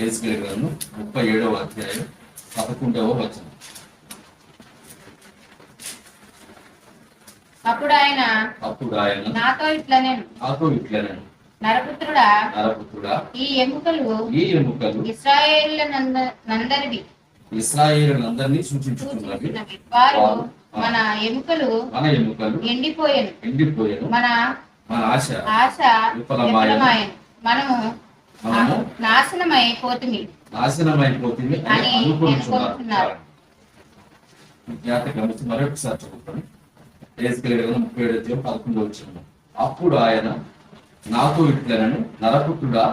ఏసుకేల్ గ్రంథం ముప్పై ఏడవ అధ్యాయం పదకొండవ వచనం. అప్పుడు ఆయన అప్పుడు ఆయన నాతో ఇట్లా నేను నాతో ఇట్లనే నరపుత్రుడా నరపుత్రుడా ఈ ఎముకలు ఈ ఎముకలు ఇస్రాయేళ్ళ నందరివి. ఇస్రాయేలులందరినీ సూచించుతున్నవి సూచించినవి వారు మన ఎముకలు మన ఎముకలు ఎండిపోయాను. ఎండిపోయాను. మన మన ఆశ ఆశ. విఫలమాయను. మనము పోతుమి నాశనమైపోతుంది అని అని అనుకుంటున్నారు. మరొకసారి చదువుతాను ఏసుకెళ్ళి ముప్పై ఏడు అధ్యాయం పదకొండు వచ్చిన అప్పుడు ఆయన నాతో ఇట్లనను నరపుత్రుడా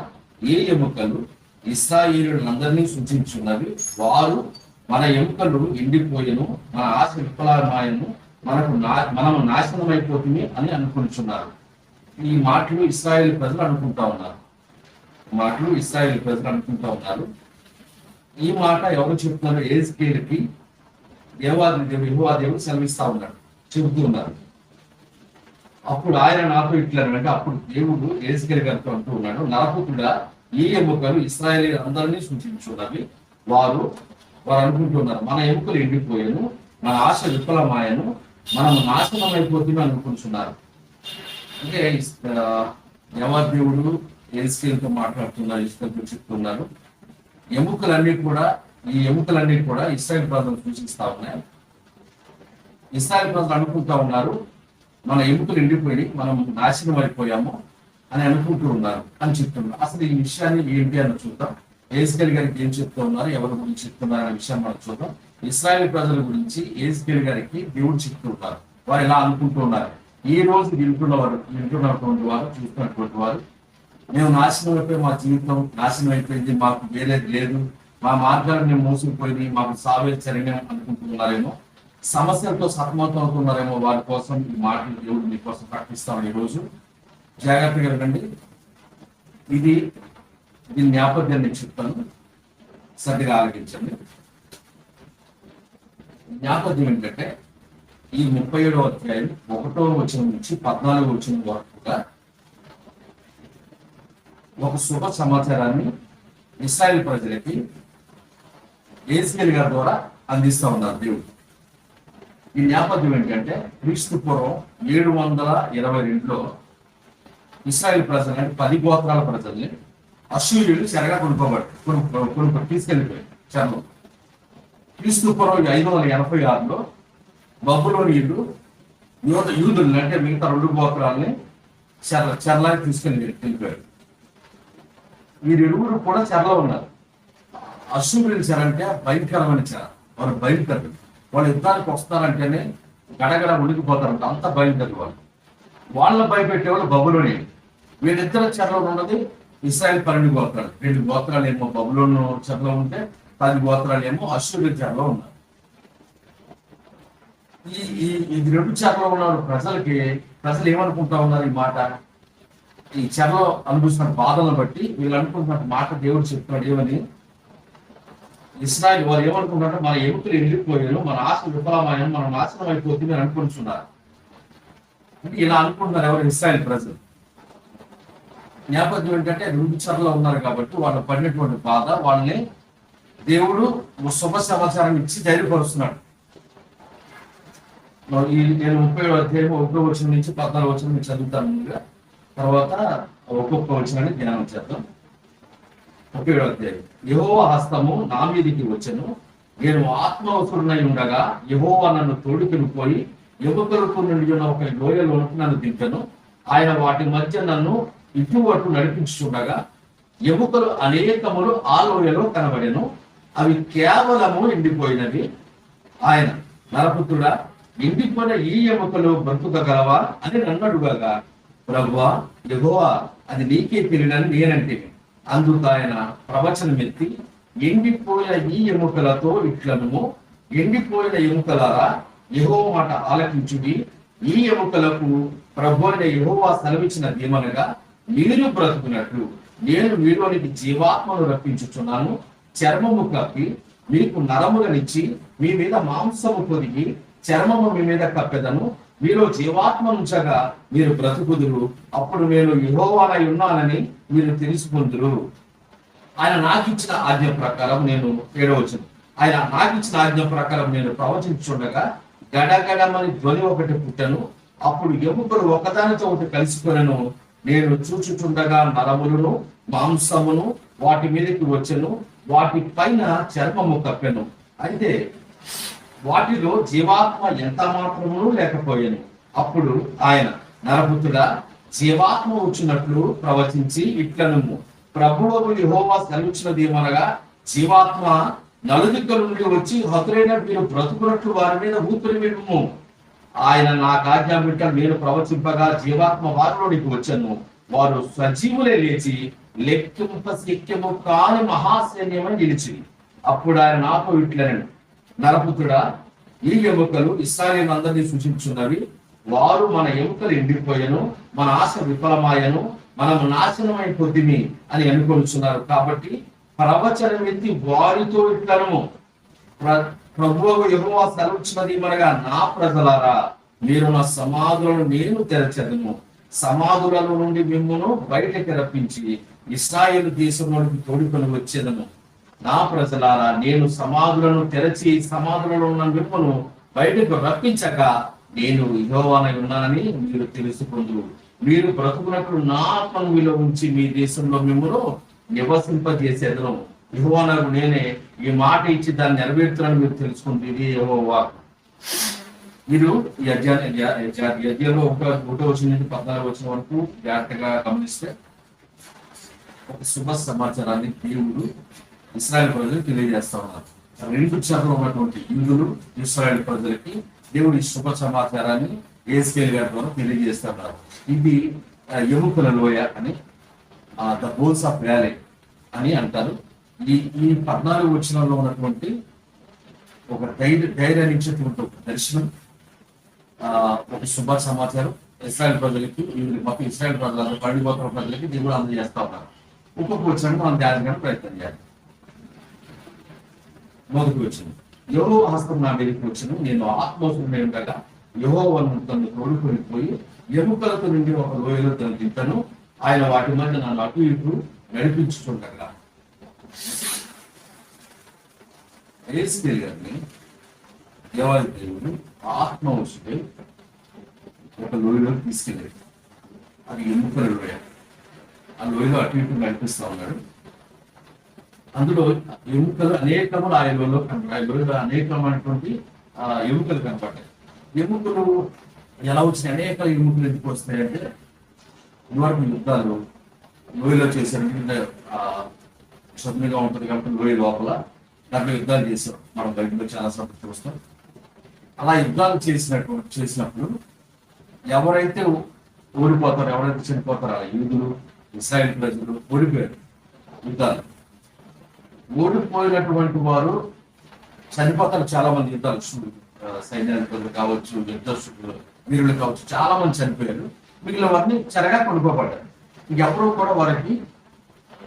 ఏ ఎముకలు ఇస్రాయేలులందరినీ సూచించున్నవి వారు మన ఎముకలు ఎండిపోయెను మన ఆశ విఫలమాయను మనకు నా మనము నాశనమైపోతుంది అని అనుకుంటున్నారు. ఈ మాటలు ఇస్రాయేల్ ప్రజలు అనుకుంటా ఉన్నారు. మాటలు ఇస్రాయేల్ ప్రజలు అనుకుంటా ఉన్నారు. ఈ మాట ఎవరు చెప్తున్నారు ఏజ్కేల్కి దేవాది దేవుడు యెహోవా దేవుడు సెలవిస్తా ఉన్నాడు చెబుతూ ఉన్నారు. అప్పుడు ఆయన నాతో ఇట్లా అంటే అప్పుడు దేవుడు ఏజ్కేల్ గారితో అంటూ ఉన్నాడు నరపుతుడా ఈ ఎముకలు ఇస్రాయేలీ అందరినీ సూచించున్నవి వారు వారు అనుకుంటున్నారు మన ఎముకలు ఎండిపోయాను మన ఆశ విఫలమాయను మనం నాశనం అయిపోతుంది అనుకుంటున్నారు. అంటే దేవాదేవుడు దేవుడు మాట్లాడుతున్నారు ఇష్టంతో చెప్తున్నారు. ఎముకలన్నీ కూడా ఈ ఎముకలన్నీ కూడా ఇస్రాయల్ ప్రజలు సూచిస్తా ఉన్నాయి. ఇస్రాయల్ ప్రజలు అనుకుంటా ఉన్నారు మన ఎముకలు ఎండిపోయి మనం నాశనం అయిపోయాము అని అనుకుంటూ ఉన్నారు అని చెప్తున్నారు. అసలు ఈ విషయాన్ని ఏంటి అని చూద్దాం. ఏజ్కేల్ గారికి ఏం చెప్తూ ఉన్నారు ఎవరి గురించి చెప్తున్నారు అనే విషయం మనం చూద్దాం. ఇస్రాయల్ ప్రజల గురించి ఏజ్కేల్ గారికి దేవుడు చెప్తుంటారు వారు ఎలా అనుకుంటూ ఉన్నారు? ఈ రోజు వింటున్న వారు వింటున్నటువంటి వారు చూస్తున్నటువంటి వారు మేము నాశనం అయిపోయి మా జీవితం నాశనం అయిపోయింది మాకు వేరేది లేదు. మా మార్గాలు మేము మోసుకుపోయింది మాకు సావే చర్యం అనుకుంటున్నారేమో. సమస్యలతో సతమతం అవుతున్నారేమో వారి కోసం ఈ మాటలు దేవుడు మీకోసం ప్రకటిస్తాం ఈరోజు. రోజు జాగ్రత్తగా వినండి. ఇది దీని నేపథ్యాన్ని చెప్తాను. సరిగా ఆలోచించండి. నేపథ్యం ఏంటంటే ఈ ముప్పై ఏడవ అధ్యాయం ఒకటో వచ్చిన నుంచి పద్నాలుగో వచ్చిన వరకు ఒక శుభ సమాచారాన్ని ఇస్రాయల్ ప్రజలకి ఏసియల్ గారి ద్వారా అందిస్తూ ఉన్నారు దేవుడు. ఈ నేపథ్యం ఏంటంటే క్రీస్తు పూర్వం ఏడు వందల ఇరవై రెండులో ఇస్రాయల్ ప్రజలని పది గోత్రాల ప్రజల్ని అసూర్యులు చెరగా కొనుక్కోబడి కొను కొనుక్కో తీసుకెళ్ళిపోయారు చెరలో క్రీస్తు పూర్వం ఐదు వందల ఎనభై ఆరులో బబులోనియులు యూత యూదులు అంటే మిగతా రెండు గోత్రాలని చెర చెరలాకి తీసుకెళ్ళి వెళ్ళిపోయారు. వీరిరువురు కూడా చెరలో ఉన్నారు. అశ్వరుల చెర అంటే భయంకరమైన చెర. వారు భయంకరులు. వాళ్ళు యుద్ధానికి వస్తారంటేనే గడగడ ఉడికిపోతారంట అంత భయంకరులు వాళ్ళు. వాళ్ళ భయపెట్టే వాళ్ళు బబులోని. వీళ్ళిద్దరు చెరలో ఉన్నది ఇస్రాయల్ పన్నెండు గోత్రాలు. రెండు గోత్రాలు ఏమో బబులోను చెరలో ఉంటే పది గోత్రాలు ఏమో అశ్వరుల చెరలో ఉన్నారు. ఈ ఈ ఇది రెండు చెరలో ఉన్న ప్రజలకి ప్రజలు ఏమనుకుంటా ఉన్నారు ఈ మాట? ఈ చెరలో అనుభవిస్తున్న బాధలను బట్టి వీళ్ళు అనుకుంటున్న మాట దేవుడు చెప్తున్నాడు ఏమని? ఇస్రాయల్ వారు ఏమనుకుంటారంటే మన ఎముకలు ఎండిపోయాను మన ఆశ విఫలమైన మనం నాశనం అయిపోతుంది అని అనుకుంటున్నారు. అంటే ఇలా అనుకుంటున్నారు ఎవరు? ఇస్రాయల్ ప్రజలు. నేపథ్యం ఏంటంటే రెండు చెరలో ఉన్నారు కాబట్టి వాళ్ళు పడినటువంటి బాధ వాళ్ళని దేవుడు శుభ సమాచారం ఇచ్చి ధైర్యపరుస్తున్నాడు. నేను ముప్పై అధ్యాయం ఒకటో వచ్చిన నుంచి పద్నాలుగు వచ్చిన నుంచి చదువుతాను ముందుగా. తర్వాత ఒక్కొక్క వచ్చినాన్ని ధ్యానం చేద్దాం. ముప్పై అధ్యాయం. యహోవ హస్తము నా మీదికి వచ్చను. నేను ఆత్మవసుడునై ఉండగా యహోవా నన్ను తోడుకుని పోయి యువకులకు నుండి ఉన్న ఒక లోయలోనికి నన్ను దింపను. ఆయన వాటి మధ్య నన్ను ఇటు నడిపించుండగా ఎముకలు అనేకములు ఆ లోయలో కనబడెను. అవి కేవలము ఎండిపోయినవి. ఆయన నరపుత్రుడా ఎండిపోయిన ఈ ఎముకలు బ్రతుకగలవా అని నన్ను అడుగగా. ప్రభువా యహోవా అది నీకే తిరిగిన నేనంటే. అందుకు ఆయన ప్రవచనం ఎత్తి ఎండిపోయిన ఈ ఎముకలతో ఇట్లను ఎండిపోయిన ఎముకలారా యెహోవా మాట ఆలకించుడి. ఈ ఎముకలకు ప్రభు అయిన యెహోవా సెలవిచ్చిన దీమనగా మీరు బ్రతుకున్నట్లు నేను మీలోనికి జీవాత్మను రప్పించుచున్నాను. చర్మము కప్పి మీకు నరములనిచ్చి మీ మీద మాంసము పొదిగి చర్మము మీ మీద కప్పెదను. మీలో జీవాత్మ ఉంచగా మీరు బ్రతుకుదురు. అప్పుడు నేను యెహోవానై ఉన్నానని మీరు తెలుసుకుందరు. ఆయన నాకు ఇచ్చిన ఆజ్ఞ ప్రకారం నేను ఏడవచ్చును. ఆయన నాకు ఇచ్చిన ఆజ్ఞ ప్రకారం నేను ప్రవచించుండగా గడగడమని ధ్వని ఒకటి పుట్టను. అప్పుడు ఎముకలు ఒకదానితో ఒకటి కలిసిపోయాను నేను చూచుచుండగా నరములను మాంసమును వాటి మీదకి వచ్చను. వాటి పైన చర్మము కప్పెను. అయితే వాటిలో జీవాత్మ ఎంత మాత్రమును లేకపోయాను. అప్పుడు ఆయన నరపుత్రుడా జీవాత్మ వచ్చినట్లు ప్రవచించి ఇట్లను ప్రభువు యహోవా సెలవుచ్చినది ఏమనగా జీవాత్మ నలుదిక్కల నుండి వచ్చి హతులైన మీరు బ్రతుకున్నట్లు వారి మీద ఊపిరివిడుము ఆయన నా ఆజ్ఞ బిడ్డ నేను ప్రవచింపగా జీవాత్మ వారిలోనికి వచ్చాను. వారు సజీవులే లేచి లెక్కింప శక్యము కాని మహాసైన్యమని నిలిచి అప్పుడు ఆయన నాతో ఇట్లనను నరపుత్రుడా ఈ ఎముకలు ఇస్రాయేల్ అందరినీ సూచించున్నవి వారు మన ఎముకలు ఎండిపోయను మన ఆశ విఫలమాయను మనము నాశనమై పొద్దుమి అని అనుకొనిచున్నారు. కాబట్టి ప్రవచనం ఎత్తి వారితో ఇట్లను ప్రభువు యెహోవా సెలవుచ్చినది మనగా నా ప్రజలారా మీరు నా సమాధులను నేను తెరచదను. సమాధులలో నుండి మిమ్మను బయటకి రప్పించి ఇస్రాయేల్ దేశంలోనికి తోడుకొని వచ్చేదము నా ప్రజలారా నేను సమాధులను తెరచి సమాధులలో ఉన్న మిమ్మను బయటకు రప్పించక నేను యెహోవానై ఉన్నానని మీరు తెలుసుకుందు మీరు బ్రతుకున్నట్లు నా ఆత్మను మీలో ఉంచి మీ దేశంలో మిమ్మను నివసింపజేసేదను. యెహోవానకు నేనే ఈ మాట ఇచ్చి దాన్ని నెరవేర్చునని మీరు తెలుసుకుంది ఇది యహోవా. మీరు యజ్ఞలో అధ్యాయంలో ఒక ఒకటో వచ్చిన నుంచి పద్నాలుగు వచ్చిన వరకు జాగ్రత్తగా గమనిస్తే ఒక శుభ సమాచారాన్ని దేవుడు ఇస్రాయల్ ప్రజలకు తెలియజేస్తా ఉన్నారు. రెండు శాతం ఉన్నటువంటి యూదులు ఇస్రాయల్ ప్రజలకి దేవుడి శుభ సమాచారాన్ని ఏస్కేల్ గారి ద్వారా తెలియజేస్తా ఉన్నారు. ఇది ఎముకల లోయ అని ద బోల్స్ ఆఫ్ వ్యాలీ అని అంటారు. ఈ ఈ పద్నాలుగు వచనంలో ఉన్నటువంటి ఒక ధైర్య ధైర్యాన్ని ఇచ్చేటువంటి ఒక దర్శనం ఒక శుభ సమాచారం ఇస్రాయల్ ప్రజలకి మొత్తం ఇస్రాయల్ ప్రజలు పండిపోతున్న ప్రజలకి దేవుడు అందజేస్తా ఉన్నారు. ఒక్కొక్క వచ్చిన మనం ధ్యానం ప్రయత్నం చేయాలి. మొదటి వచ్చింది. ఎవరో హస్తం నా మీదకి వచ్చిన నేను ఆత్మోసుకుని ఉండగా యహోవను తను తోడుకొని పోయి ఎముకలతో నుండి ఒక లోయలో తను తింటాను ఆయన వాటి మధ్య నన్ను అటు ఇటు నడిపించుకుంటగా ఏసుకెళ్ళి గారిని దేవాది దేవుడు ఆత్మ వచ్చి ఒక లోయలో తీసుకెళ్ళాడు అది ఎముకల లోయ. ఆ లోయలో అటు ఇటు నడిపిస్తా ఉన్నాడు అందులో ఎముకలు అనేకములు ఆ లోయలో కనపడాయి ఆ లోయలో అనేకమైనటువంటి ఆ, ఎముకలు కనపడ్డాయి. ఎముకలు ఎలా వచ్చినాయి? అనేక ఎముకలు ఎందుకు వస్తాయంటే ఇదివరకు యుద్ధాలు లోయలో చేశారు సొమ్మిగా ఉంటుంది కాబట్టి లోయ లోపల దాంట్లో యుద్ధాలు చేశారు మనం బయటలో చాలా సార్లు వస్తాం. అలా యుద్ధాలు చేసినట్టు చేసినప్పుడు ఎవరైతే ఓడిపోతారో ఎవరైతే చనిపోతారో ఆ యూదులు ఇస్రాయల్ ప్రజలు ఓడిపోయారు యుద్ధాలు. ఓడిపోయినటువంటి వారు చనిపోతారు. చాలా మంది యుద్ధాలు సైన్యానికి కావచ్చు యుద్ధస్తులు వీరులు కావచ్చు చాలా మంది చనిపోయారు. మిగిలిన వారిని చెరగా కొనుక్కోబడ్డారు. ఇంకెవరూ కూడా వారికి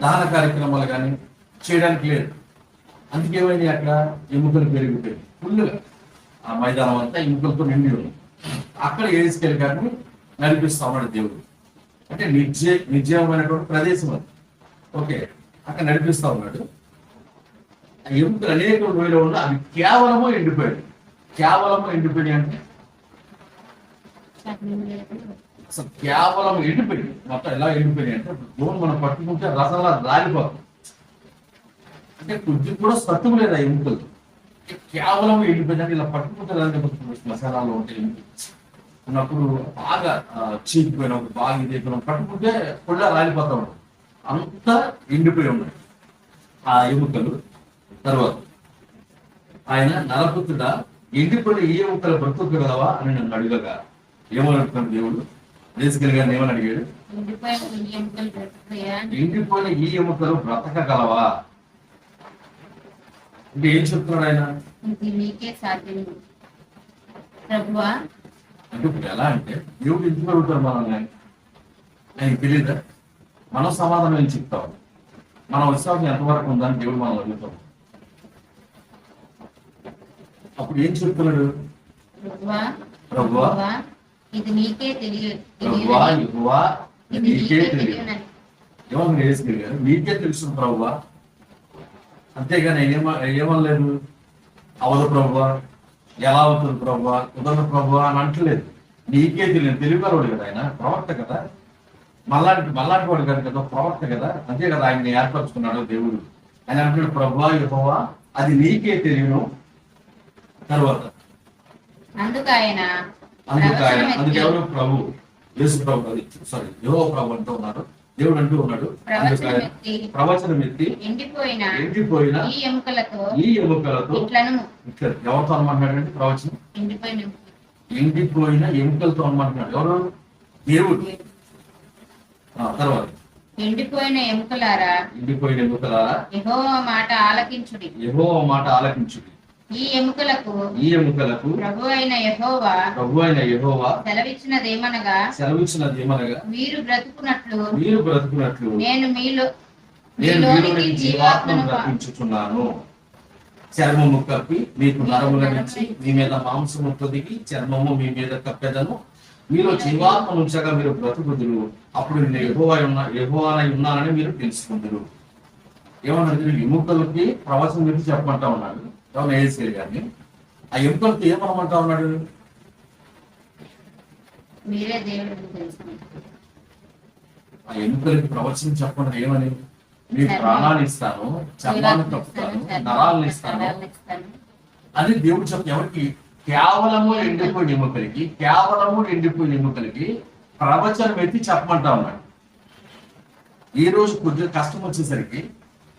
దాన కార్యక్రమాలు కానీ చేయడానికి లేదు అందుకేమైంది అక్కడ? ఎముకలు పెరిగిపోయి ఫుల్గా ఆ మైదానం అంతా ఎముకలతో నిండి ఉంది. అక్కడ ఏసుకెళ్ళి గారిని నడిపిస్తా ఉన్నాడు దేవుడు. అంటే నిర్జయ నిర్జయమైనటువంటి ప్రదేశం అది. ఓకే. అక్కడ నడిపిస్తా ఉన్నాడు. ఎముకలు అనేక రోజులు ఉన్న అవి కేవలము ఎండిపోయాయి. కేవలము ఎండిపోయాయి అంటే? అసలు కేవలం ఎండిపోయింది మొత్తం ఎలా ఎండిపోయినాయి అంటే గోను మనం పట్టుకుంటే రసంలా రాలిపోతుంది అంటే కొద్ది కూడా సత్తువు లేదు ఆ ఎముకలు కేవలం ఎండిపోయిందంటే ఇలా పట్టుకుంటే రాలిపోతుంది. మసాలాలో ఉంటే ఎముకలు. ఉన్నప్పుడు బాగా ఆ, బాగా ఇదైపోయిన పట్టుకుంటే పొళ్ళ రాలిపోతా ఉంటాం అంతా ఎండిపోయి ఉన్నాయి. ఆ ఎముకలు తర్వాత ఆయన నరపుత్రుడ ఎండిపోయిన ఏ ఎముకలు బ్రతుకుగలవా అని నన్ను అడగగా. ఏమనుకుంటున్నాడు దేవుడు? దేశకలి గారిని ఏమని అడిగాడు? ఎండిపోయిన ఈ ఎముకలు బ్రతకగలవా అంటే ఏం చెప్తున్నాడు ఆయన? అంటే ఇప్పుడు ఎలా అంటే దేవుడు ఎందుకు అడుగుతారు మనల్ని? ఆయనకి తెలియదా మనం సమాధానం ఏం చెప్తాం మన విశ్వాసం ఎంతవరకు ఉందని దేవుడు మనం అడుగుతాం అప్పుడు ఏం చెప్తున్నాడు ప్రభువా ప్రభువా. ప్రభువా, ఇది నీకే ప్రభువా తెలియదు. తెలుసు ప్రభువా. అంతేగాని ఏమ ఏమనలేదు? అవదు ప్రభు ఎలా అవుతుంది ప్రభు కుదరదు ప్రభు అని అంటలేదు. నీకే తెలియదు. తెలుగువాడు కదా ఆయన ప్రవక్త కదా. మళ్ళాంటి మళ్ళాంటి వాడు కాదు కదా ప్రవక్త కదా. అంతే కదా ఆయన ఏర్పరచుకున్నాడు దేవుడు. ఆయన అంటున్నాడు ప్రభా యెహోవా అది నీకే తెలియను. తర్వాత. అందుకు ఆయన అందుకు ఆయన ప్రవచనం అందుకు ఎత్తి- ఎవరు ప్రభు. యేసు ప్రభు అది సారీ యహో ప్రభు అంటూ ఉన్నాడు దేవుడు అంటూ ఉన్నాడు. ప్రవచనం ఎత్తి ఎండిపోయిన ఎండిపోయిన ఈ ఎముకలతో ఈ ఎముకలతో ఎవరితో అనమంటున్నాడండి ప్రవచనం? ఎండిపోయిన. ఎండిపోయిన ఎముకలతో అనమంటున్నాడు ఎవరు? దేవుడు. తర్వాత. ఎండిపోయిన ఎముకలారా? ఎండిపోయిన ఎముకలారా? యెహోవా మాట ఆలకించుడి. యహో మాట ఆలకించుడి. ఈ ఎముకలకు ఈ ఎముకలకు ప్రభు అయిన యెహోవా ప్రభు అయిన యహోవా సెలవిచ్చినదేమనగా సెలవిచ్చినది ఏమనగా మీరు బ్రతుకున్నట్లు మీరు బ్రతుకున్నట్లు నేను మీలో నేను మీలోనికి జీవాత్మను రప్పించుచున్నాను. చర్మము కప్పి మీకు నరములనిచ్చి మీ మీద మాంసము పొదిగి చర్మము మీ మీద కప్పెదను. మీలో జీవాత్మ ఉంచగా మీరు బ్రతుకుదురు. అప్పుడు నేను ఎగువ ఉన్న ఎగువనై ఉన్నానని మీరు తెలుసుకుందరు. ఏమన్నాడు ఎముకలకి ప్రవచనం గురించి చెప్పమంటా ఉన్నాడు. ఏఎస్కే గారిని. ఆ ఎముకలకి ఏమనమంటా ఉన్నాడు ఆ ఎముకలకి ప్రవచనం చెప్పండి ఏమని? మీ ప్రాణాన్ని ఇస్తాను చర్మాన్ని కప్పుతాను నరాలను ఇస్తాను. అని దేవుడు చెప్ప ఎవరికి? కేవలము ఎండిపోయిన ఎముకలకి కేవలము ఎండిపోయిన ఎముకలకి ప్రవచనం ఎత్తి చెప్పమంటా ఉన్నాడు ఈ రోజు కొద్దిగా కష్టం వచ్చేసరికి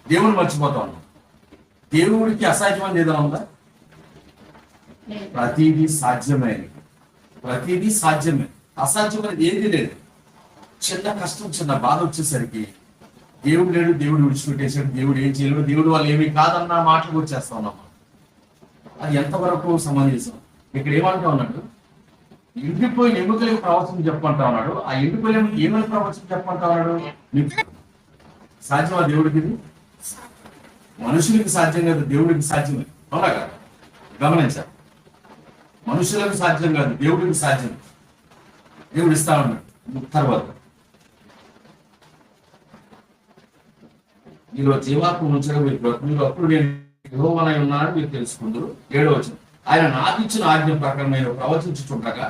దేవుడు మర్చిపోతా ఉన్నాం దేవుడికి అసాధ్యమైనది ఏదైనా ఉందా. ప్రతిదీ సాధ్యమైనది. ప్రతిదీ సాధ్యమే. అసాధ్యమైనది ఏది లేదు. చిన్న కష్టం చిన్న బాధ వచ్చేసరికి దేవుడు లేడు దేవుడు విడిచిపెట్టేశాడు దేవుడు ఏం చేయలేడు దేవుడు వాళ్ళు ఏమీ కాదన్న మాటలు వచ్చేస్తా ఉన్నాం అది ఎంతవరకు సమంజసం? ఇక్కడ ఏమంటా ఉన్నాడు? ఎండిపోయిన ఎముకలకు ప్రవచనం చెప్పంటా ఉన్నాడు. ఆ ఎండిపోయిన ఏమైనా ప్రవచనం చెప్పంటా ఉన్నాడు? సాధ్యమా దేవుడికి మనుషులకి సాధ్యం కాదు దేవుడికి సాధ్యమే అవునా కదా? గమనించాలి. మనుషులకు సాధ్యం కాదు దేవుడికి సాధ్యం దేవుడు ఇస్తా ఉన్నాడు. తర్వాత. మీలో జీవాత్మ ఉంచగా మీరు మీరు అప్పుడు నేను యెహోవానై ఉన్నానని మీరు తెలుసుకుందరు. ఏడో వచ్చింది ఆయన నాకిచ్చిన ఆజ్ఞ ప్రకారం నేను ప్రవచించుచుండగా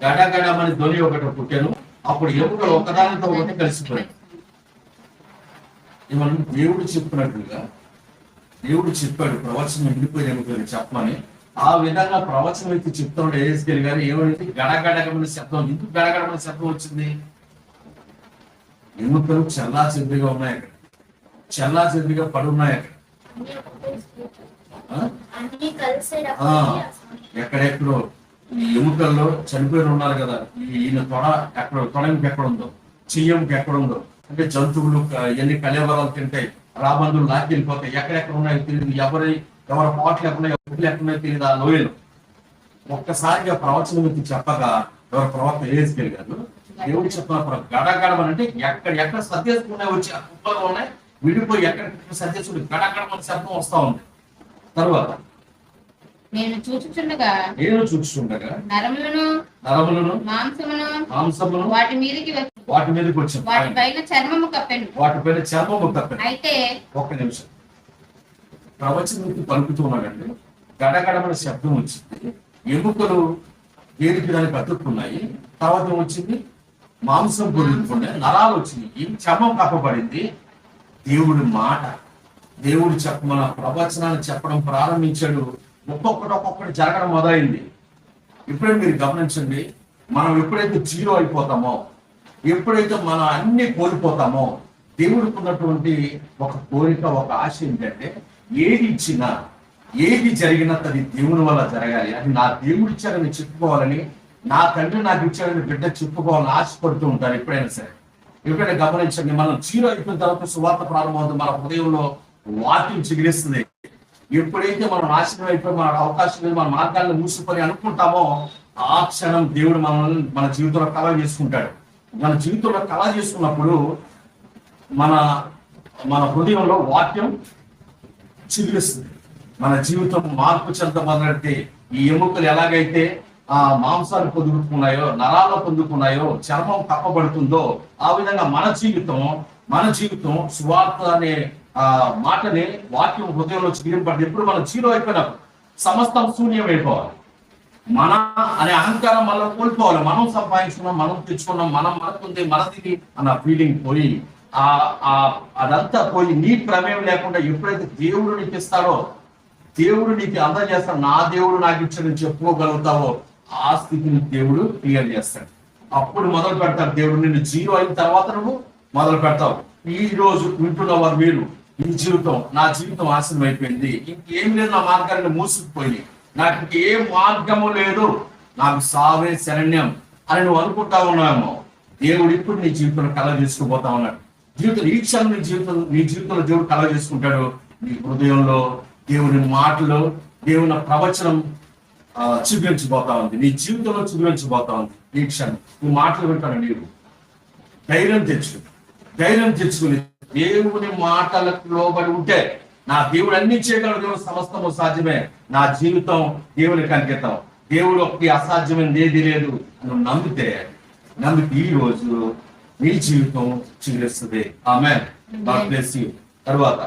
గడగడమని ధ్వని ఒకటి పుట్టాను. అప్పుడు ఎముకలు ఒకదానితో ఒకటి కలిసిపోయాను ఇవన్నీ దేవుడు చెప్పినట్లుగా దేవుడు చెప్పాడు ప్రవచనం ఎముకలు చెప్పమని ఆ విధంగా ప్రవచనం అయితే చెప్తున్నాడు ఏఎస్కేల్ గారు ఏమైంది? గడగడగమని శబ్దం. ఎందుకు గడగడమని శబ్దం వచ్చింది? ఎముకలు చల్లా చెద్దుగా ఉన్నాయి అక్కడ. చల్లా చెద్దుగా పడి ఉన్నాయి అక్కడ ఎక్కడెక్కడో. ఈ ఎముకల్లో చనిపోయిన ఉన్నారు కదా. ఈయన తొడ ఎక్కడ తొడమికి ఎక్కడ ఉందో చెయ్యంకి ఎక్కడ ఉందో అంటే జంతువులు ఎన్ని కలేవరాలు తింటాయి. రాబందులు లాక్కెళ్ళిపోతాయి ఎక్కడెక్కడ ఉన్నాయో తెలియదు ఎవరి ఎవరి పాటలు ఎక్కడున్నాయో ఎప్పుడు ఎక్కడున్నాయో తెలియదు ఆ లోయలు ఒక్కసారిగా ప్రవచనం ఎత్తి చెప్పగా ఎవరు ప్రవక్త ఏసుకెళ్ళి గారు దేవుడు చెప్పిన గడగడమని అంటే ఎక్కడ ఎక్కడ సత్యసుకున్నాయి వచ్చి ఆ కుప్పలో ఉన్నాయి విడిపోయి ఎక్కడ సత్యసుడు గడగడమని శబ్దం వస్తా ఉంది. తర్వాత నేను చూచుచుండగా నేను చూస్తుండగా నరములను నరములను మాంసమును మాంసమును వాటి మీదకి వాటి మీదకి వచ్చింది వాటి పైన చర్మము కప్పెను. చర్మము అయితే ఒక్క నిమిషం. ప్రవచనకి పలుకుతున్నాడండి గడగడమైన శబ్దం వచ్చింది. ఎముకలు దేనికి దానికి అతుక్కున్నాయి తర్వాత ఏమొచ్చింది? మాంసం పొరుగుతున్నాయి నరాలు వచ్చినాయి చర్మం కప్పబడింది. దేవుడి మాట. దేవుడు చెప్పమన్న ప్రవచనాన్ని చెప్పడం ప్రారంభించాడు. ఒక్కొక్కటి ఒక్కొక్కటి జరగడం మొదలైంది. ఇప్పుడే మీరు గమనించండి. మనం ఎప్పుడైతే జీరో అయిపోతామో ఎప్పుడైతే మనం అన్ని కోల్పోతామో దేవుడికి ఉన్నటువంటి ఒక కోరిక ఒక ఆశ ఏంటంటే ఏది ఇచ్చినా ఏది జరిగినా అది దేవుని వల్ల జరగాలి. అది నా దేవుడు ఇచ్చారని చెప్పుకోవాలని నా తండ్రి నాకు ఇచ్చాడని బిడ్డ చెప్పుకోవాలని ఆశపడుతూ ఉంటారు ఎప్పుడైనా సరే. ఎప్పుడైనా గమనించండి మనం జీరో అయిపోయిన తర్వాత సువార్త ప్రారంభమవుతుంది మన హృదయంలో వాక్యం చిగిరిస్తుంది. ఎప్పుడైతే మనం నాశనం అయిపోయి మన అవకాశం లేదు మన మార్గాలను మూసుకొని అనుకుంటామో ఆ క్షణం దేవుడు మనల్ని మన జీవితంలో కళ చేసుకుంటాడు. మన జీవితంలో కళ చేసుకున్నప్పుడు మన మన హృదయంలో వాక్యం చిగురిస్తుంది మన జీవితం మార్పు చెంద ఈ ఎముకలు ఎలాగైతే ఆ మాంసాలు పొందుకున్నాయో నరాలు పొందుకున్నాయో చర్మం కప్పబడుతుందో ఆ విధంగా మన జీవితం మన జీవితం సువార్త అనే ఆ మాటని వాక్యం హృదయంలో చిగిరింపడి ఎప్పుడు మనం జీరో అయిపోయినప్పుడు సమస్తం శూన్యం అయిపోవాలి. మన అనే అహంకారం మళ్ళీ కోల్పోవాలి. మనం సంపాదించుకున్నాం మనం తెచ్చుకున్నాం మనం మనకుంది మనది అన్న ఫీలింగ్ పోయి ఆ ఆ అదంతా పోయి నీ ప్రమేయం లేకుండా ఎప్పుడైతే దేవుడు నీకు ఇస్తాడో దేవుడు నీకు అందజేస్తాడు నా దేవుడు నాకు ఇచ్చాడని చెప్పుకోగలుగుతావో ఆ స్థితిని దేవుడు క్లియర్ చేస్తాడు. అప్పుడు మొదలు పెడతాడు దేవుడు. నిన్ను జీరో అయిన తర్వాత నువ్వు మొదలు పెడతావు. ఈ రోజు వింటున్న వారు మీరు ఈ జీవితం నా జీవితం ఆశనం అయిపోయింది ఇంకేం లేదు నా మార్గాన్ని మూసుకుపోయింది నాకు ఏ మార్గము లేదు. నాకు సావే శరణ్యం అని నువ్వు అనుకుంటా ఉన్నావేమో. దేవుడు ఇప్పుడు నీ జీవితంలో కళ చేసుకుపోతా ఉన్నాడు. జీవితం ఈ క్షణం నీ జీవితం నీ జీవితంలో దేవుడు కళ చేసుకుంటాడు. నీ హృదయంలో దేవుని మాటలు దేవుని ప్రవచనం చూపించిపోతా ఉంది. నీ జీవితంలో చూపించిపోతా ఉంది. ఈ క్షణం నువ్వు మాటలు వింటాను నీవు. ధైర్యం తెచ్చుకు. ధైర్యం తెచ్చుకుని దేవుని మాటలకు లోబడి ఉంటే నా దేవుడు అన్ని చేయగలడు సమస్తము సాధ్యమే. నా జీవితం దేవునికి అంకితం దేవుడు ఒకటి అసాధ్యమైనది ఏది లేదు. నువ్వు నమ్మితే నమ్మితే ఈ రోజు నీ జీవితం చిగురిస్తుంది. ఆమె తర్వాత.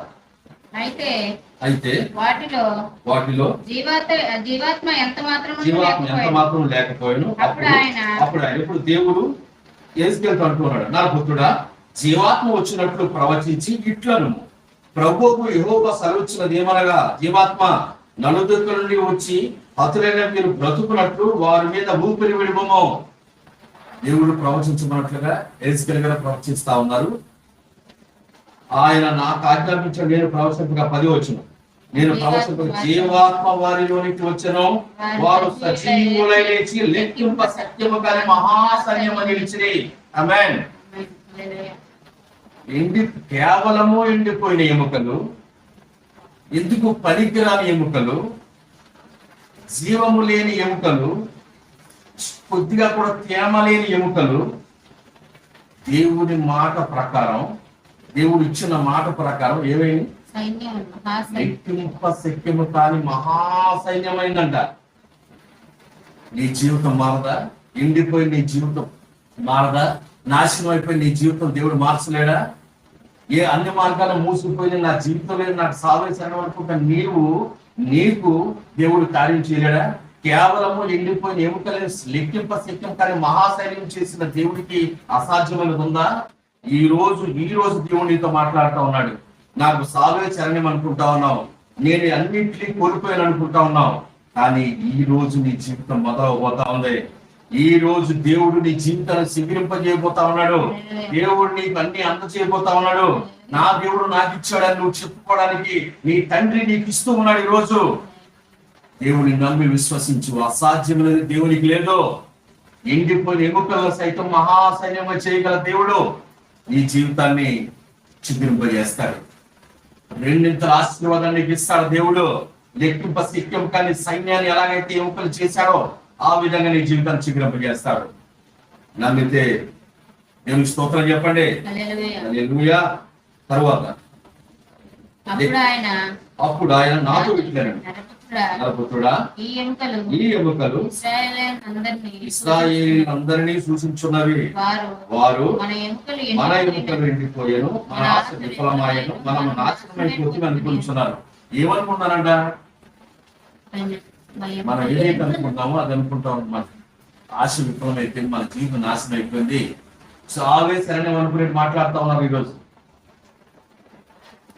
అయితే అయితే వాటిలో వాటిలో జీవాత్మ జీవాత్మ ఎంత మాత్రం జీవాత్మ ఎంత మాత్రం లేకపోయాను అప్పుడు ఆయన- అప్పుడు ఆయన ఇప్పుడు దేవుడు ఏసుకెళ్తూ అంటున్నాడు నా పుత్రుడా జీవాత్మ వచ్చినట్లు ప్రవచించి ఇట్లను ప్రభువుకు యెహోవా సెలవిచ్చినది ఏమనగా జీవాత్మ నలుదిక్కుల నుండి వచ్చి హతులైన మీరు బ్రతుకున్నట్లు వారి మీద ఊపిరి విడిపోము. దేవుడు ప్రవచించమన్నట్లుగా ఏసుకెళ్ళి గారు ప్రవచిస్తా ఉన్నారు. ఆయన నాకు ఆజ్ఞాపించాడు నేను ప్రవచింపగా పది వచ్చును నేను ప్రవచింప జీవాత్మ వారిలోనికి వచ్చను. వారు సజీవులై లేచి లెక్కింప సత్యము కానీ మహాసైన్యము అమెన్ ఎండి కేవలము ఎండిపోయిన ఎముకలు ఎందుకు పనికిరాని ఎముకలు జీవము లేని ఎముకలు కొద్దిగా కూడా తేమ లేని ఎముకలు దేవుని మాట ప్రకారం దేవుడు ఇచ్చిన మాట ప్రకారం ఏమైంది? లెక్కింప శక్యము కాని మహాసైన్యమైందంట. నీ జీవితం మారదా? ఎండిపోయి నీ జీవితం మారదా? నాశనం అయిపోయి నీ జీవితం. దేవుడు మార్చలేడా? ఏ అన్ని మార్గాలు మూసుకుపోయి నా జీవితం లేదు నాకు సావేశాను అనుకుంటా నీవు నీకు దేవుడు కార్యం చేయలేడా? కేవలము ఎండిపోయిన ఎముకలని లెక్కింప శక్యం కానీ మహాశైల్యం చేసిన దేవుడికి అసాధ్యమైనది ఉందా? ఈ రోజు ఈ రోజు దేవుడు నీతో మాట్లాడుతూ ఉన్నాడు. నాకు సావే చరణ్యం అనుకుంటా ఉన్నావు. నేను అన్నింటినీ కోల్పోయాను అనుకుంటా ఉన్నావు. కానీ ఈ రోజు నీ జీవితం మొదలవబోతా ఉంది. ఈ రోజు దేవుడు నీ జీవితాన్ని శిబిరింపజేయబోతా ఉన్నాడు. దేవుడు నీకు అన్ని అందచేయబోతా ఉన్నాడు. నా దేవుడు నాకు ఇచ్చాడని నువ్వు చెప్పుకోవడానికి నీ తండ్రి నీకు ఇస్తూ ఉన్నాడు ఈ రోజు. దేవుని నమ్మి విశ్వసించు. అసాధ్యమైనది దేవునికి లేదు. ఎండిపోయిన ఎముకల్లో సైతం మహాసైన్యం చేయగల దేవుడు నీ జీవితాన్ని చింతింపజేస్తాడు రెండింతల ఆశీర్వాదాన్ని ఇస్తాడు దేవుడు. లెక్కింప సిక్కిం కానీ సైన్యాన్ని ఎలాగైతే ఎముకలు చేశాడో ఆ విధంగా నీ జీవితాన్ని చిగురింపజేస్తాడు నమ్మితే దేవుని స్తోత్రం చెప్పండి. తరువాత. అప్పుడు ఆయన అప్పుడు ఆయన నాతో ఇట్లనండి నరపుత్రుడా, నరపుత్రుడా ఈ ఎముకలు ఈ ఎముకలు ఇశ్రాయేలు అందరినీ ఇస్రాయేల్ అందరినీ సూచించున్నవి. వారు మన ఎముకలు ఎండిపోయాను మన ఆశ విఫలమాయను మనం నాశనమైపోతుంది అనుకుంటున్నారు. ఏమనుకున్నారంట మనం ఏదైతే అనుకుంటామో అది అనుకుంటాం అనమాట ఆశ విఫలమైతే మన జీవితం నాశనం అయిపోయింది సో ఆల్వేస్ సరైన అనుకునే మాట్లాడుతా ఉన్నారు ఈరోజు.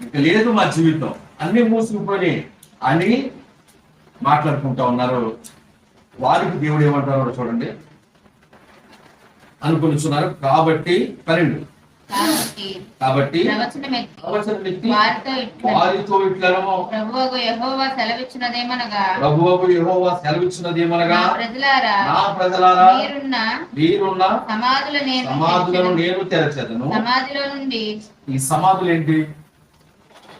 ఇక లేదు మా జీవితం. అన్ని మూసుకుపోయి అని మాట్లాడుకుంటా ఉన్నారు. వారికి దేవుడు ఏమంటారు చూడండి. అనుకునిస్తున్నారు కాబట్టి పన్నెండు. కాబట్టి వారితో ఇట్లా. వారితో ఇట్లను ప్రభువగు యెహోవా సెలవిచ్చినదేమనగా. ప్రభువుకు యెహోవా సెలవిచ్చినది ఏమనగా నా ప్రజలారా నా ప్రజలారా మీరున్న మీరున్న సమాధుల నేను సమాధులను. నేను తెరచేదను. సమాధిలో నుండి ఈ సమాధులు ఏంటి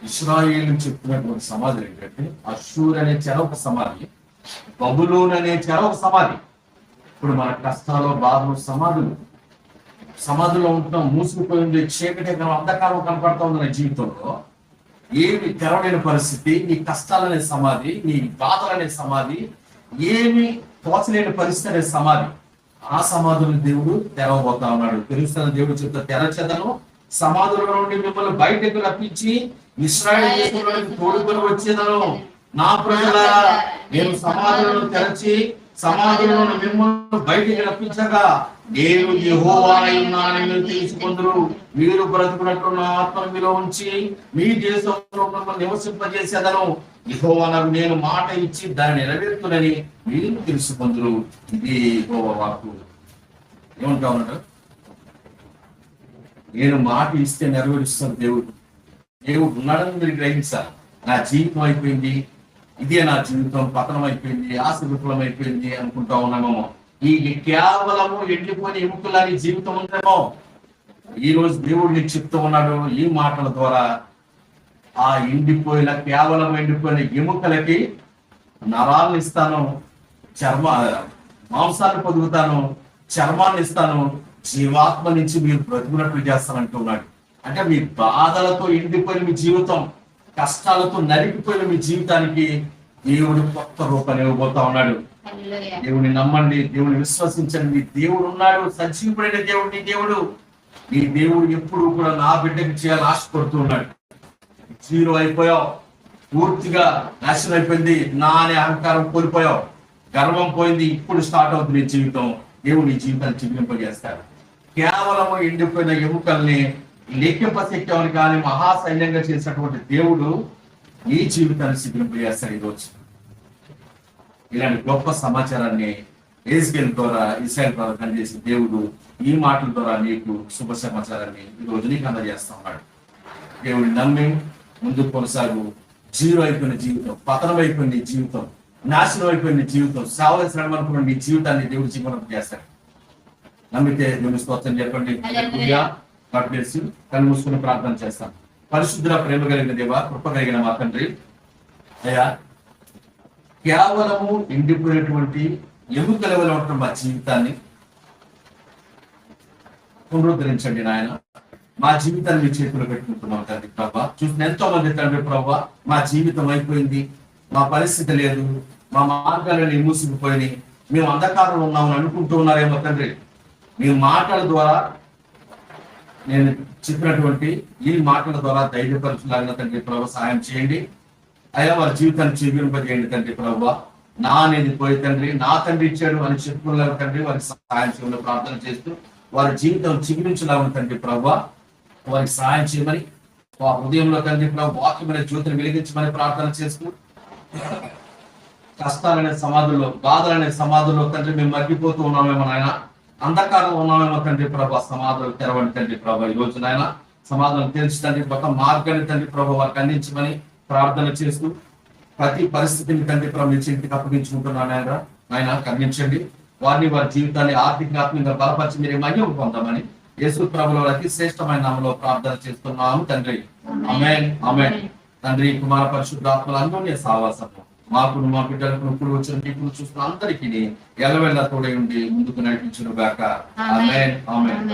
ఇస్రాయేల్ చెప్తున్నటువంటి సమాధులు ఏంటంటే అషూర్ అనే చెరొక సమాధి బబులోన్ అనే చెరొక సమాధి. ఇప్పుడు మన కష్టాలు బాధలు సమాధులు సమాధిలో ఉంటున్నాం మూసుకుపోయింది చీకటి అంధకారం కనపడతా ఉంది నా జీవితంలో. ఏమి తెరవలేని పరిస్థితి నీ కష్టాలనే సమాధి నీ బాధలనే సమాధి ఏమి తోచలేని పరిస్థితి అనే సమాధి. ఆ సమాధులు దేవుడు తెరవబోతా ఉన్నాడు. తెలుస్తున్న దేవుడు చెప్తా తెరచేతను సమాధుల నుండి మిమ్మల్ని బయటకు రప్పించి ఇస్రాయేల్ తోడుకొని వచ్చేదను. నా ప్రజల నేను సమాధులను తెరచి సమాధులను మిమ్మల్ని బయటికి రప్పించగా నేను యెహోవానై ఉన్నానని మీరు తెలుసుకుందరు. మీరు బ్రతుకున్నట్లు నా ఆత్మ మీలో ఉంచి మీ దేశంలో మిమ్మల్ని నివసింపజేసేదను యెహోవానకు నేను మాట ఇచ్చి దాన్ని నెరవేర్తునని మీరు తెలుసుకుందరు. ఇది యెహోవా వాకు ఏమంటా ఉన్నాడు? నేను మాట ఇస్తే నెరవేరుస్తాను దేవుడు. దేవుడు ఉన్నాడని మీరు గ్రహించాలి. నా జీవితం అయిపోయింది. ఇదే నా జీవితం పతనం అయిపోయింది ఆశ విఫలమైపోయింది అనుకుంటా ఉన్నామేమో ఈ కేవలము ఎండిపోయిన ఎముకలని జీవితం ఉందేమో? ఈ రోజు దేవుడు నీకు చెప్తూ ఉన్నాడు ఈ మాటల ద్వారా ఆ ఎండిపోయిన కేవలం ఎండిపోయిన ఎముకలకి నరాలను ఇస్తాను చర్మ మాంసాన్ని పొదుగుతాను చర్మాన్ని ఇస్తాను జీవాత్మ నుంచి మీరు బ్రతుకున్నట్లు చేస్తానంటున్నాడు. అంటే మీ బాధలతో ఎండిపోయిన మీ జీవితం కష్టాలతో నరికిపోయిన మీ జీవితానికి దేవుడు కొత్త రూపాన్ని ఇవ్వబోతా ఉన్నాడు. దేవుని నమ్మండి దేవుని విశ్వసించండి. మీ దేవుడు ఉన్నాడు సజీవుడైన దేవుడు నీ దేవుడు. నీ దేవుడు ఎప్పుడు కూడా నా బిడ్డకి చేయాలని ఆశపడుతూ ఉన్నాడు. జీరో అయిపోయావు. పూర్తిగా నాశనం అయిపోయింది. నా అనే అహంకారం కోల్పోయావు. గర్వం పోయింది. ఇప్పుడు స్టార్ట్ అవుతుంది నీ జీవితం. దేవుడు నీ జీవితాన్ని చిగురింపజేస్తాడు కేవలం ఎండిపోయిన ఎముకల్ని లెక్కింపశక్యాన్ని కానీ మహాసైన్యంగా చేసినటువంటి దేవుడు నీ జీవితాన్ని చిగురింపజేస్తాడు ఈరోజు ఇలాంటి గొప్ప సమాచారాన్ని ఏజ్కేల్ ద్వారా ఇస్రాయల్ ద్వారా కనిచేసి దేవుడు ఈ మాటల ద్వారా నీకు శుభ సమాచారాన్ని ఈ రోజు నీకు అందజేస్తా ఉన్నాడు. దేవుడిని నమ్మి ముందుకు కొనసాగు. జీరో అయిపోయిన జీవితం పతనం అయిపోయిన నీ జీవితం నాశనం అయిపోయిన జీవితం సావలసిన అనుకున్న నీ జీవితాన్ని దేవుడు జీవనం చేస్తాడు. నమ్మితే దేవుని స్తోత్రం చెప్పండి. హల్లెలూయా. God కళ్ళు మూసుకుని ప్రార్థన చేస్తాం. పరిశుద్ధ ప్రేమ కలిగిన దేవ కృప కలిగిన మా తండ్రి. అయ్యా కేవలము ఎండిపోయినటువంటి ఎముకల వల్ల ఉంటున్న మా జీవితాన్ని పునరుద్ధరించండి నాయన. మా జీవితాన్ని మీ చేతిలో పెట్టుకుంటున్నాం తండ్రి ప్రభా. చూసిన ఎంతో మంది తండ్రి ప్రభా మా జీవితం అయిపోయింది. మా పరిస్థితి లేదు. మా మార్గాలని మూసుకుపోయినాయి. మేము అంధకారంలో ఉన్నామని అనుకుంటూ ఉన్నారేమో తండ్రి. మీ మాటల ద్వారా నేను చెప్పినటువంటి ఈ మాటల ద్వారా ధైర్యపరచులాగిన తండ్రి ప్రభు సహాయం చేయండి. అయ్యా వారి జీవితాన్ని చూపింపజేయండి తండ్రి ప్రభు. నా నేను పోయి తండ్రి నా తండ్రి ఇచ్చాడు అని చెప్పుకున్నారు తండ్రి వారికి సహాయం చేయమని ప్రార్థన చేస్తూ వారి జీవితం చిగురించలాగిన తండ్రి ప్రభు. వారికి సహాయం చేయమని మా హృదయంలో తండ్రి ప్రభు వాక్యమైన జ్యోతిని వెలిగించమని ప్రార్థన చేస్తూ కష్టాలనే సమాధుల్లో బాధలనే సమాధుల్లో తండ్రి మేము మగ్గిపోతూ ఉన్నామేమో నాయన. అంధకారం ఉన్నామేమో తండ్రి ప్రభా సమాధులు తెరవండి తండ్రి ప్రభా ఈ రోజు నాయన. సమాధానం తెలిసి తండ్రి ఒక మార్గాన్ని తండ్రి ప్రభా వారికి అందించమని ప్రార్థన చేస్తూ ప్రతి పరిస్థితిని తండ్రి ప్రభు మీ చేతికి అప్పగించుకుంటున్నాను ఆయన ఆయన వారిని వారి జీవితాన్ని ఆర్థిక ఆత్మీయంగా బలపరిచి మీరు మహిమ పొందమని యేసు ప్రభుల అతి శ్రేష్టమైన నామలో ప్రార్థన చేస్తున్నాము తండ్రి. అమెన్ అమెన్ తండ్రి కుమార పరిశుద్ధాత్మల అన్యోన్య సావాసము. మాకు మా బిడ్డలకు ఇప్పుడు వచ్చిన మీకు చూస్తున్న అందరికీ ఎలవెల్ల తోడై ఉండి ముందుకు నడిపించిన గాక ఆమేన్. అమెన్